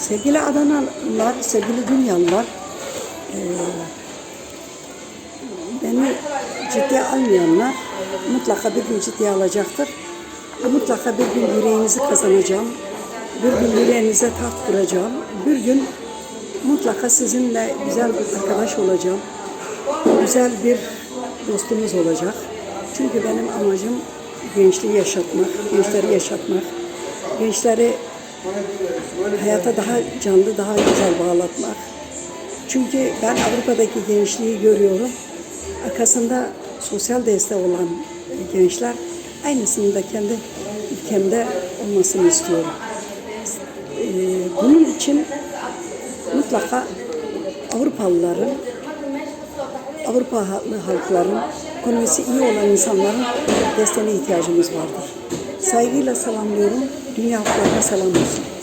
Sevgili Adanalılar, sevgili Dünyalılar, eee, beni ciddiye almayanlar mutlaka bir gün ciddiye alacaktır. Mutlaka bir gün yüreğinizi kazanacağım. Bir gün yüreğinize taht kuracağım. Bir gün mutlaka sizinle güzel bir arkadaş olacağım. Güzel bir dostumuz olacak. Çünkü benim amacım gençliği yaşatmak, gençleri yaşatmak, gençleri hayata daha canlı, daha güzel bağlatmak. Çünkü ben Avrupa'daki gençliği görüyorum. Arkasında sosyal destek olan gençler aynısının da kendi ülkemde olmasını istiyorum. Ee, bunun için mutlaka Avrupalıların, Avrupa halkların, ekonomisi iyi olan insanların desteğine ihtiyacımız vardır. Saygıyla selamlıyorum. Dünya halklarına selam olsun.